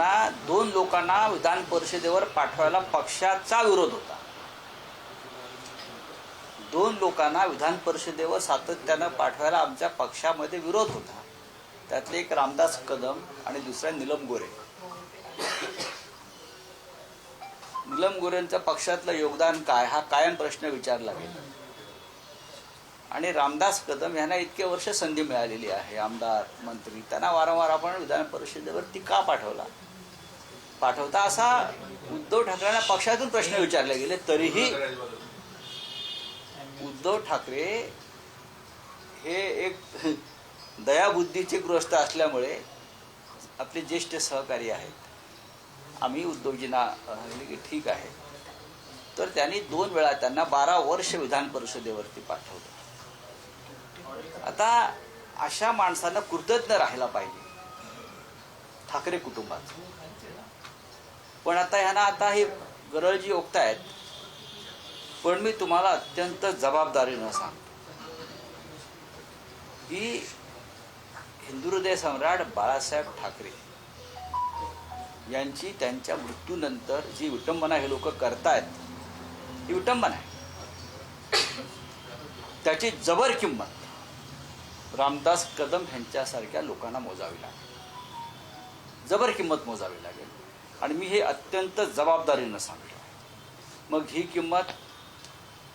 लोकांना दोन लोकांना विधान परिषदेवर पाठवायला पक्षाचा विरोध होता. दोन लोकांना विधान परिषदेवर सातत्यानं पाठवायला आमच्या पक्षामध्ये विरोध होता. त्यातले एक रामदास कदम आणि दुसरा निलम गोरे निलम गोरेंचं पक्षातलं योगदान काय? हा कायम प्रश्न विचारला गेला. आणि रामदास कदम यांना इतके वर्ष संधी मिळालेली आहे. आमदार मंत्री त्यांना वारंवार आपण विधान परिषदेवरती का पाठवला. पाठवता असा उद्धव ठाकरेंना पक्षातून प्रश्न विचारले गेले तरीही उद्धव ठाकरे हे एक दयाबुद्धीचे ग्रस्त असल्यामुळे आपले ज्येष्ठ सहकारी आहेत. आम्ही उद्धवजींना म्हणले की ठीक आहे. तर त्यांनी दोन वेळा त्यांना बारा वर्ष विधान परिषदेवरती पाठवलं. आता अशा माणसांना कृतज्ञ राहायला पाहिजे. ठाकरे कुटुंबात पण आता ह्यांना आता हे गरळजी ओकतायत पण मी तुम्हाला अत्यंत जबाबदारीनं सांगतो. की हिंदू हृदय सम्राट बाळासाहेब ठाकरे यांची त्यांच्या मृत्यूनंतर जी विटंबना हे लोक करतायत ही विटंबना आहे. त्याची जबर किंमत रामदास कदम यांच्यासारख्या लोकांना मोजावी लागेल. जबर किंमत मोजावी लागेल. आणि मी हे अत्यंत जबाबदारीनं सांगतो. मग ही किंमत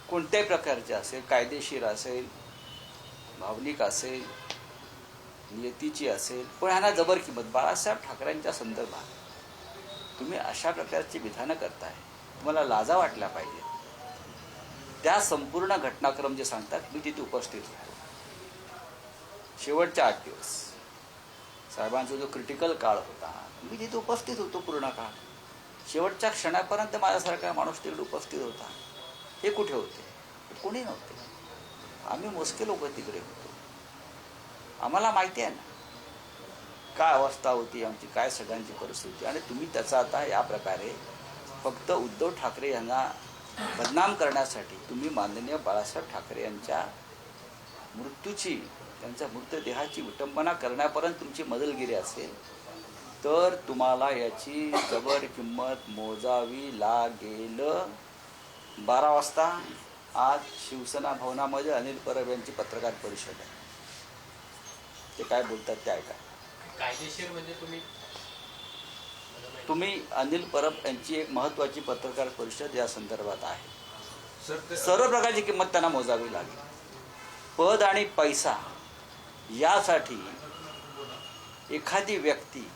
कोणत्याही प्रकारची असेल कायदेशीर असेल भावनिक असेल नियतीची असेल पण ह्यांना जबर किंमत. बाळासाहेब ठाकरेंच्या संदर्भात तुम्ही अशा प्रकारची विधानं करताय तुम्हाला लाजा वाटल्या पाहिजे. त्या संपूर्ण घटनाक्रम जे सांगतात मी तिथे उपस्थित राहिलो. शेवटच्या आठ दिवस. साहेबांचा जो क्रिटिकल काळ होता मी तिथे उपस्थित होतो पूर्ण काळ. शेवटच्या क्षणापर्यंत माझ्यासारखा माणूस तिकडे उपस्थित होता. हे कुठे होते? कोणी नव्हते. आम्ही मोजके लोक तिकडे होतो. आम्हाला माहिती आहे ना काय अवस्था होती आमची काय सगळ्यांची परिस्थिती. आणि तुम्ही त्याचा आता या प्रकारे फक्त उद्धव ठाकरे यांना बदनाम करण्यासाठी तुम्ही माननीय बाळासाहेब ठाकरे यांच्या मृत्यूची त्यांच्या मृतदेहाची विटंबना करण्यापर्यंत तुमची मदलगिरी असेल तर तुम्हाला याची जबर किंमत मोजावी लागेल. बारा वाजता आज शिवसेना भवनामध्ये अनिल परब यांची पत्रकार परिषद आहे. ते काय बोलतात ते ऐका. कायदेशीर म्हणजे तुम्ही तुम्ही अनिल परब यांची एक महत्वाची पत्रकार परिषद या संदर्भात आहे. सर्व प्रकारची किंमत त्यांना मोजावी लागेल. पद आणि पैसा यासाठी एखादी व्यक्ती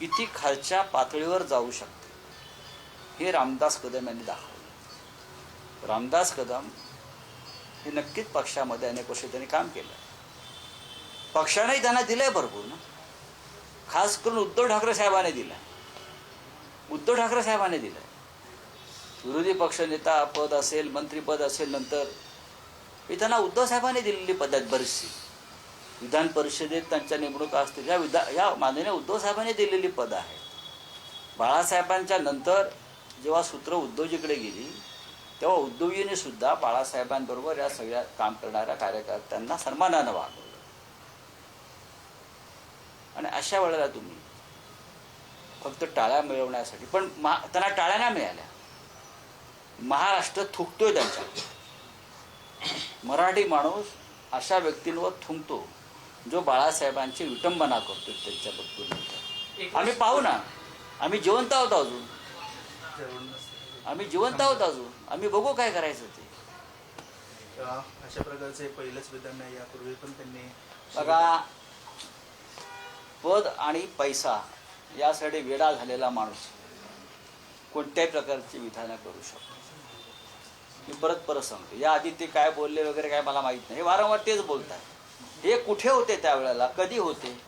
किती खालच्या पातळीवर जाऊ शकते? हे रामदास कदम यांनी दाखवलं. रामदास कदम हे नक्कीच पक्षामध्ये अनेक वर्ष त्यांनी काम केलं. पक्षानेही त्यांना दिलंय भरपूर ना. खास करून उद्धव ठाकरे साहेबाने दिलं उद्धव ठाकरे साहेबाने दिलं विरोधी पक्षनेता पद असेल मंत्रीपद असेल नंतर ही त्यांना उद्धव साहेबांनी दिलेली पद्धत आहेत बरीचशी. विधान परिषदेत त्यांच्या नेमणुका असतील. या विधा या माननीय उद्धव साहेबांनी दिलेली पदं आहेत बाळासाहेबांच्या नंतर जेव्हा सूत्र उद्धवजीकडे गेली तेव्हा उद्धवजीने सुद्धा बाळासाहेबांबरोबर या सगळ्या काम करणाऱ्या कार्यकर्त्यांना सन्मानानं वागवलं. आणि अशा वेळेला तुम्ही फक्त टाळ्या मिळवण्यासाठी पण महा त्यांना टाळ्या नाही मिळाल्या. महाराष्ट्र थुकतोय त्यांच्या मराठी माणूस अशा व्यक्तींवर थुंकतो जो बाळासाहेबांची विटंबना करतो त्यांच्या मृत्यूनंतर आम्ही पाहू ना. आम्ही जिवंत आहोत अजून. आम्ही जिवंत आहोत अजून. आम्ही बघू काय करायचं ते. अशा प्रकारचे पहिलंच विधान नाही यापूर्वी पण त्यांनी बघा पद आणि पैसा यासाठी वेडा झालेला माणूस कोणत्याही प्रकारची विधानं करू शकतो. मी परत परत सांगतो. या आधी ते काय बोलले वगैरे काय मला माहीत नाही. हे वारंवार तेच बोलतात. हे कुठे होते त्यावेळेला? कधी होते?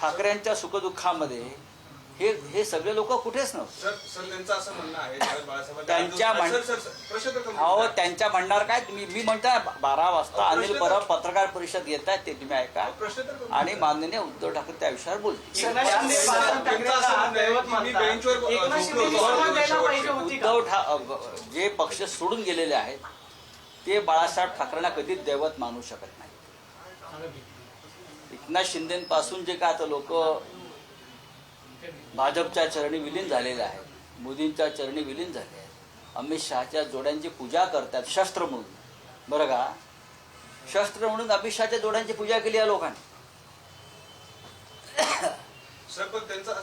ठाकरेंच्या सुखदुःखामध्ये हे हे सगळे लोक कुठेच नव्हते सर सर त्यांचं असं म्हणणं आहे ज्यावेळेस बाळासाहेबांनी त्यांच्या आंदोलन- म्हण- सर, सर, सर, प्रश्न तर complete अहो करा. त्यांच्या म्हणणार काय तुम्ही मी म्हणता बारा वाजता अहो, अनिल प्रश्न परब तर- पत्रकार परिषद घेत आहेत ते तुम्ही ऐका प्रश्न तर आणि करा. माननीय उद्धव ठाकरे त्या विषयावर बोलतील एकनाथ शिंदे बाळासाहेब दैवत मानतात. एकनाथ द्यायला पाहिजे. होती का? उद्धव ठा अ, जे पक्ष सोडून गेलेले आहेत ते बाळासाहेब ठाकरेंना कधीच दैवत मानू शकत नाही एकनाथ शिंदेपासून जे काय आता लोक भाजपच्या चरणी विलीन झालेले आहेत मोदींच्या चरणी विलीन झाले आहेत अमित शहाच्या जोड्यांची पूजा करतात शस्त्र म्हणून. बरं का? शस्त्र म्हणून अमित शहाच्या जोड्यांची पूजा केली या लोकांनी.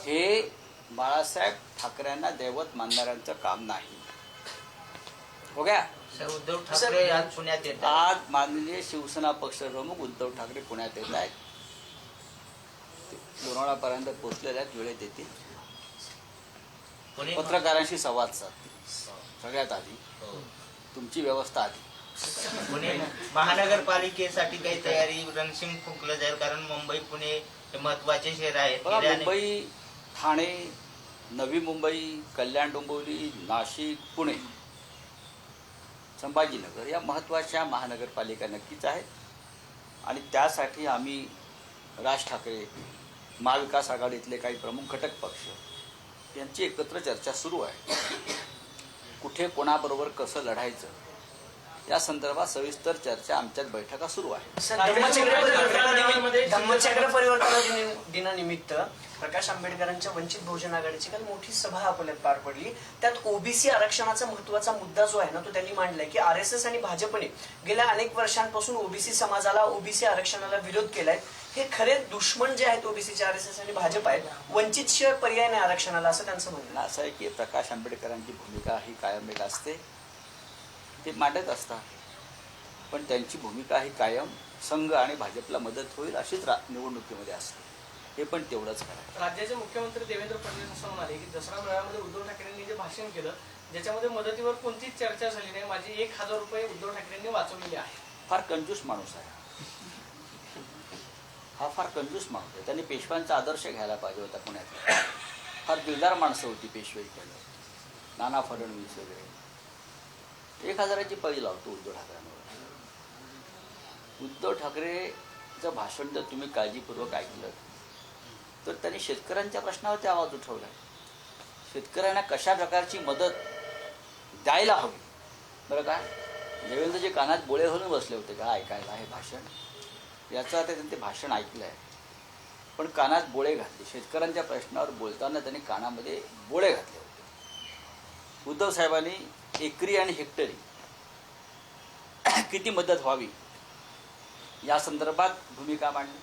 हे बाळासाहेब ठाकरेंना दैवत मानणाऱ्यांचं काम नाही. हो गया? सर उद्धव ठाकरे आज पुण्यात. आज माननीय शिवसेना पक्षप्रमुख उद्धव ठाकरे पुण्यात येत आहेत. लोणावळापर्यंत पोहोचलेले आहेत वेळेत येतील पत्रकारांशी संवाद साधतील सगळ्यात आधी. हो. तुमची व्यवस्था आधी. पुणे महानगरपालिकेसाठी काही तयारी रणसिंग फुंकलं जाईल कारण मुंबई पुणे हे महत्त्वाचे शहर अनेक- मुंबई ठाणे नवी मुंबई कल्याण डोंबिवली नाशिक पुणे संभाजीनगर या महत्त्वाच्या महानगरपालिका नक्कीच आहेत. आणि त्यासाठी आम्ही राज ठाकरे महाविकास आघाडीतले काही प्रमुख घटक पक्ष. यांची एकत्र चर्चा सुरू आहे. कुठे कोणाबरोबर कसं लढायचं? या संदर्भात सविस्तर चर्चा आमच्यात बैठका सुरू आहे. धम्मचक्र परिवर्तना दिनानिमित्त प्रकाश आंबेडकरांच्या वंचित बहुजन आघाडीची काल मोठी सभा अकोल्यात पार पडली. त्यात ओबीसी आरक्षणाचा महत्त्वाचा मुद्दा जो आहे ना तो त्यांनी मांडलाय की आर एस एस आणि भाजपने गेल्या अनेक वर्षांपासून ओबीसी समाजाला ओबीसी आरक्षणाला विरोध केलाय. हे खरे दुश्मन जे आहेत ओबीसीचे आर एस एस आणि भाजप आहेत वंचित शिवाय पर्याय नाही आरक्षणाला असं त्यांचं म्हणणं आहे. असं आहे की प्रकाश आंबेडकरांची भूमिका ही कायम एक असते. ते मांडत असतात. पण त्यांची भूमिका ही कायम संघ आणि भाजपला मदत होईल अशीच रा निवडणुकीमध्ये असते. हे पण तेवढंच करा राज्याचे मुख्यमंत्री देवेंद्र फडणवीस असं म्हणाले की दसरा मेळाव्यामध्ये उद्धव ठाकरेंनी जे भाषण केलं ज्याच्यामध्ये मदतीवर कोणतीच चर्चा झाली नाही माझे एक हजार रुपये उद्धव ठाकरेंनी वाचवलेले आहेत. फार कंजूस माणूस आहे. हा फार कंजूस माणूस आहे. त्यांनी पेशव्यांचा आदर्श घ्यायला पाहिजे होता पुण्यात. फार दिलदार माणसं होती पेशवाईकडे नाना फडणवीस वगैरे. एक हजाराची पैज लावतो उद्धव ठाकरेंवर. उद्धव ठाकरेचं भाषण जर तुम्ही काळजीपूर्वक ऐकलं तर त्यांनी शेतकऱ्यांच्या प्रश्नावरती आवाज उठवला. शेतकऱ्यांना कशा प्रकारची मदत द्यायला हवी? बरं काय देवेंद्रजी कानात बोळे घालून बसले होते का ऐकायला हे भाषण? याचं आता त्यांनी ते भाषण ऐकलं आहे पण कानात बोळे घातले. शेतकऱ्यांच्या प्रश्नावर बोलताना त्यांनी कानामध्ये बोळे घातले होते. उद्धव साहेबांनी एकरी आणि हेक्टरी किती मदत व्हावी या संदर्भात भूमिका मांडली.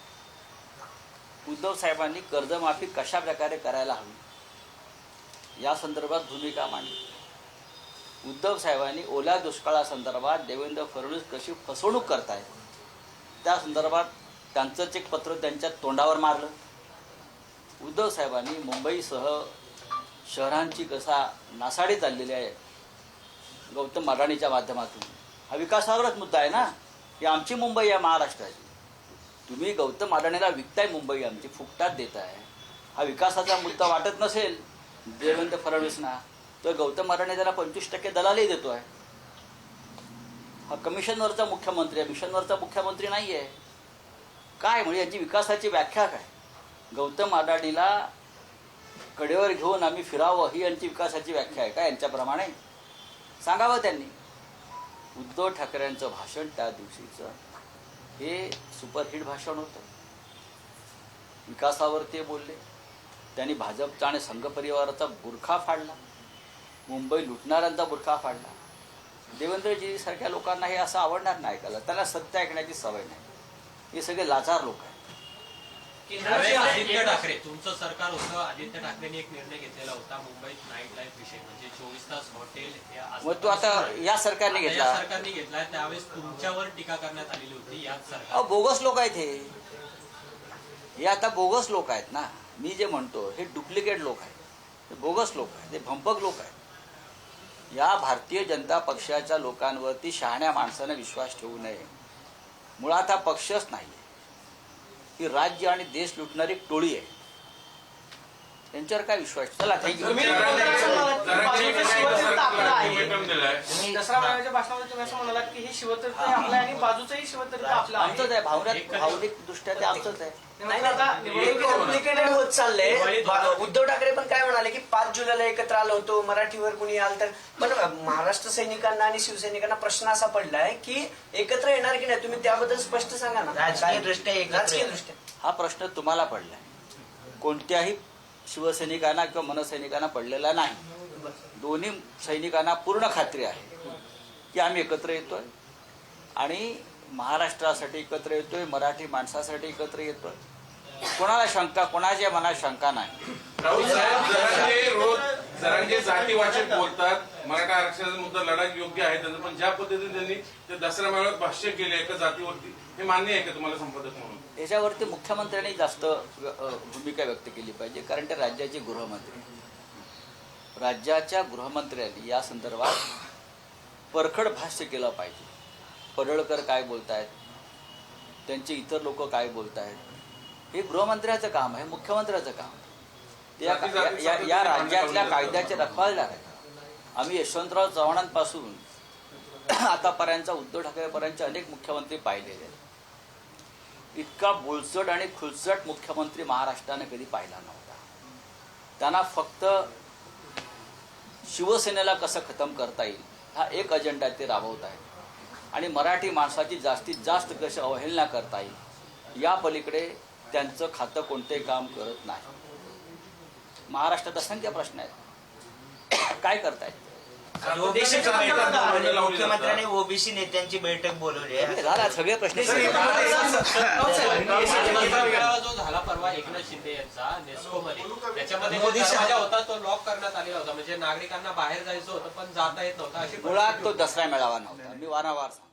उद्धव साहेबांनी कर्जमाफी कशा प्रकारे करायला हवी या संदर्भात भूमिका मांडली. उद्धव साहेबांनी ओल्या दुष्काळासंदर्भात देवेंद्र फडणवीस कशी फसवणूक करतायत त्या संदर्भात त्यांचंच एक पत्र त्यांच्या तोंडावर मारलं. उद्धव साहेबांनी मुंबईसह शहरांची कसा नासाडी चाललेली आहे गौतम अडाणीच्या माध्यमातून. हा विकासावरच मुद्दा आहे ना? की आमची मुंबई आहे महाराष्ट्राची. तुम्ही गौतम अडाणीला विकताय मुंबई आमची फुकटात देताय. हा विकासाचा मुद्दा वाटत नसेल देवेंद्र फडणवीसना तर गौतम अडाणी त्याला पंचवीस टक्के दलालही देतो आहे हा कमिशनवरचा मुख्यमंत्री आहे. मिशनवरचा मुख्यमंत्री नाही आहे काय म्हणजे यांची विकासाची व्याख्या काय? गौतम आडाडीला कडेवर घेऊन आम्ही फिरावं ही यांची विकासाची व्याख्या आहे. का यांच्याप्रमाणे? सांगावं त्यांनी. उद्धव ठाकरेंचं भाषण त्या दिवशीचं. हे सुपरहिट भाषण होतं. विकासावर ते बोलले. त्यांनी भाजपचा आणि संघ परिवाराचा बुरखा फाडला. मुंबई लुटणाऱ्यांचा बुरखा फाडला. देवेंद्रजी सारख्या लोकांना हे असं आवडणार नाही ऐकायला. त्यांना सत्य ऐकण्याची सवय नाही. हे सगळे लाचार लोक आहेत. आदित्य ठाकरे तुमचं सरकार होतं आदित्य ठाकरेंनी एक निर्णय घेतलेला होता मुंबईत नाईट लाईफ विषय म्हणजे चोवीस तास हॉटेल हे मग तो आता या सरकारने घेतला या सरकारने घेतलाय त्यावेळेस तुमच्यावर टीका करण्यात आलेली होती याच सरकार. बोगस लोक आहेत हे. हे आता बोगस लोक आहेत ना. मी जे म्हणतो हे डुप्लिकेट लोक आहेत. हे बोगस लोक आहेत हे भंपक लोक आहेत. या भारतीय जनता पक्षाच्या लोकांवरती शहाण्या माणसानं विश्वास ठेवू नये. मुळात हा पक्षच नाही ही राज्य आणि देश लुटणारी टोळी आहे. त्यांच्यावर काय विश्वास चला थँक्यू तुम्ही असं म्हणालात की बाजूचं दसरा भाषणामध्ये तुम्ही असं म्हणालात की हे शिवतीर्थ आपलं आहे आणि बाजूचंही शिवतीर्थ आपलं आमचंच आहे. आहे भावनिक भावनिक दृष्ट्या ते आमचंच आहे. नाही, आता निवडणूक- कॉम्प्लिकेटेड होत चाललंय. बा- उद्धव ठाकरे पण काय म्हणाले की पाच जुलैला एकत्र आलो होतो मराठीवर कुणी आलं तर. पण महाराष्ट्र सैनिकांना आणि शिवसैनिकांना प्रश्न असा पडलाय की एकत्र येणार की नाही? तुम्ही त्याबद्दल स्पष्ट सांगा ना. राजकीय दृष्ट्या एकत्र राजकीय येणार. दृष्ट्या. हा प्रश्न तुम्हाला पडलाय. कोणत्याही शिवसैनिकांना किंवा मनसैनिकांना पडलेला नाही. दोन्ही सैनिकांना पूर्ण खात्री आहे की आम्ही एकत्र येतोय. आणि महाराष्ट्रासाठी एकत्र येतोय मराठी माणसासाठी एकत्र येतोय. कोणाला शंका कोणाच्या मनात शंका नाही. जरांगे जातीवाचक बोलतात. मराठा आरक्षणाचा मुद्दा लढा योग्य आहे त्यांचं पण ज्या पद्धतीने त्यांनी ते दसरा मेळाव्यात भाष्य केले एका जातीवरती हे मान्य आहे का तुम्हाला संपादक म्हणून? याच्यावरती मुख्यमंत्र्यांनी जास्त भूमिका व्यक्त केली पाहिजे कारण ते राज्याचे गृहमंत्री. राज्याच्या गृहमंत्र्यांनी या संदर्भात परखड भाष्य केलं पाहिजे. पडळकर काय बोलतायत? त्यांचे इतर लोक काय बोलतायत? हे गृहमंत्र्याचं काम आहे मुख्यमंत्र्याचं काम. ते या या- या राज्यातल्या कायद्याचे रखवालदार आहेत. आम्ही यशवंतराव चव्हाणांपासून आतापर्यंत उद्धव ठाकरेपर्यंतचे अनेक मुख्यमंत्री पाहिलेले आहेत. इतका बोलचट आणि खुलचट मुख्यमंत्री महाराष्ट्राने कधी पाहिला नव्हता. त्यांना फक्त शिवसेनेला कसं खतम करता येईल हा एक अजेंडा ते राबवत आहेत आणि मराठी माणसाची जास्तीत जास्त कशी अवहेलना करता येईल या पलीकडे त्यांचं खातं कोणतेही काम करत नाही. महाराष्ट्रात असंख्य प्रश्न आहेत. काय करतायत? मुख्यमंत्र्यांनी ओबीसी नेत्यांची बैठक बोलवली आहे. झाला सगळे प्रश्न दसरा मेळावा जो झाला परवा एकनाथ शिंदे यांचा नेस्को मध्ये त्याच्यामध्ये जो दरवाजा होता. तो लॉक करण्यात आलेला होता. म्हणजे नागरिकांना बाहेर जायचं होतं पण जाता येत नव्हतं अशी मुळात तो. दसरा मेळावा नव्हता. मी वारंवार सांगतो.